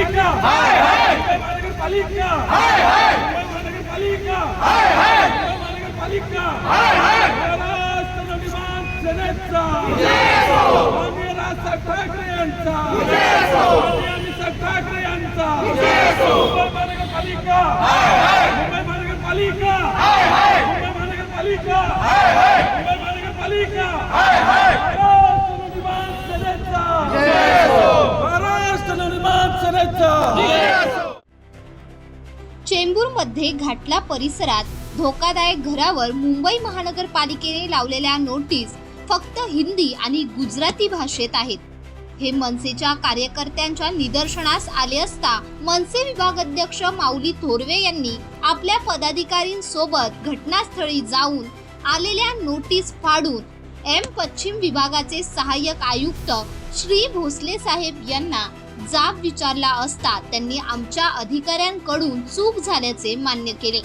महानगरपालिका। महानगरपालिका। महानगरपालिका। महानगरपालिका महाराष्ट्र नवनिर्माण सेनेचा माननीय राजसाहेब ठाकरे यांचा माननीय अमितसाहेब ठाकरे यांचा मुंबई महानगरपालिका मुंबई महानगरपालिका मुंबई महानगरपालिका मुंबई महानगरपालिका महाराष्ट्र नवनिर्माण सेनेचा महाराष्ट्र नवनिर्माण सेनेचा चेंबूरमध्ये घाटला परिसरात धोकादायक घरावर मुंबई महानगरपालिकेने लावलेल्या नोटीस फक्त हिंदी आणि गुजराती भाषेत आहेत. हे मनसेच्या कार्यकर्त्यांच्या निदर्शनास आले असता मनसे विभागाध्यक्ष माऊली थोरवे यांनी आपल्या पदाधिकारींसोबत घटनास्थळी जाऊन आलेल्या नोटीस फाडून एम पश्चिम विभागाचे सहाय्यक आयुक्त श्री भोसले साहेब यांना जाब विचारला असता त्यांनी आमच्या अधिकाऱ्यांकडून चूक झाल्याचे मान्य केले.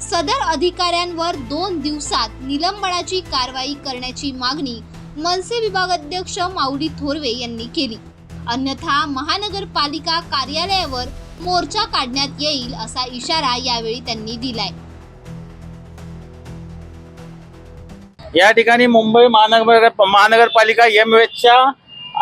सदर अधिकाऱ्यांवर दोन दिवसात निलंबनाची कारवाई करण्याची मागणी मनसे विभागाध्यक्ष माऊली थोरवे यांनी केली. अन्यथा महानगरपालिका कार्यालयावर मोर्चा काढण्यात येईल असा इशारा यावेळी त्यांनी दिलाय. या ठिकाणी मुंबई महानगर महानगरपालिका एम च्या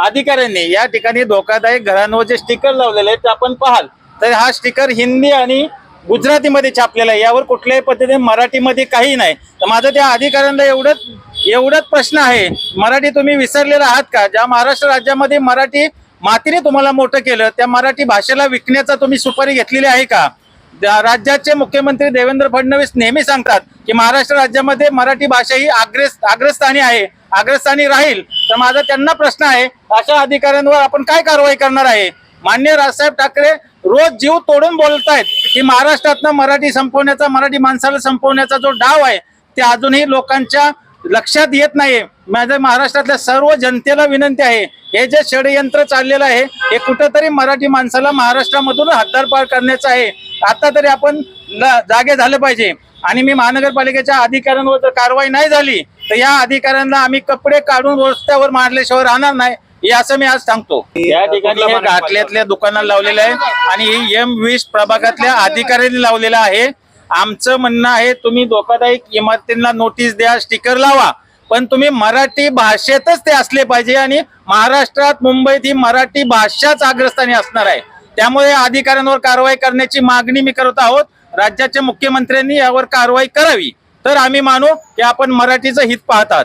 अधिकाऱ्यांनी या ठिकाणी धोकादायक घरांवर जे स्टिकर लावलेले आहेत ते आपण पाहाल. तर हा स्टिकर हिंदी आणि गुजरातीमध्ये छापलेला आहे. यावर कुठल्याही पद्धतीने मराठीमध्ये काही नाही. तर माझं त्या अधिकाऱ्यांना एवढंच एवढंच प्रश्न आहे. मराठी तुम्ही विसरलेला आहात का? ज्या महाराष्ट्र राज्यामध्ये मराठी मातीने तुम्हाला मोठं केलं त्या मराठी भाषेला विकण्याचा तुम्ही सुपारी घेतलेली आहे का? ज्या राज्याचे मुख्यमंत्री देवेंद्र फडणवीस नेहमी सांगतात की महाराष्ट्र राज्यामध्ये मराठी भाषा ही अग्रेस अग्रस्थानी आहे अग्रस्थानी राहील. तर माझा त्यांना प्रश्न आहे अशा अधिकाऱ्यांवर आपण काय कारवाई करणार आहे? मान्य राजसाहेब ठाकरे रोज जीव तोडून बोलतायत की महाराष्ट्रातनं मराठी संपवण्याचा मराठी माणसाला संपवण्याचा जो डाव आहे ते अजूनही लोकांच्या लक्षात येत नाही माझ्या महाराष्ट्रातल्या सर्व जनतेला विनंती आहे हे जे षडयंत्र चाललेलं आहे हे कुठंतरी मराठी माणसाला महाराष्ट्रामधून हद्दारपार करण्याचं आहे. आता तरी आपण जागे झाले पाहिजे. आणि मी महानगरपालिकेच्या अधिकाऱ्यांवर जर कारवाई नाही झाली तर या अधिकाऱ्यांना आम्ही कपडे काढून रस्त्यावर मारल्याशिवाय राहणार नाही हे असं मी आज सांगतो. या ठिकाणी हे घाटल्यातल्या दुकानाला लावलेलं आहे आणि ही एम वीस प्रभागातल्या अधिकाऱ्यांनी लावलेलं आहे. आमचं म्हणणं आहे तुम्ही धोकादायक इमारतींना नोटीस द्या स्टिकर लावा. पण तुम्ही मराठी भाषेतच ते असले पाहिजे आणि महाराष्ट्रात मुंबईत ही मराठी भाषाच अग्रस्थानी असणार आहे. त्यामुळे या अधिकाऱ्यांवर कारवाई करण्याची मागणी मी करत आहोत. राज्याच्या मुख्यमंत्र्यांनी यावर कारवाई करावी. तर आम्ही मानू की आपण मराठीचं हित पाहतात.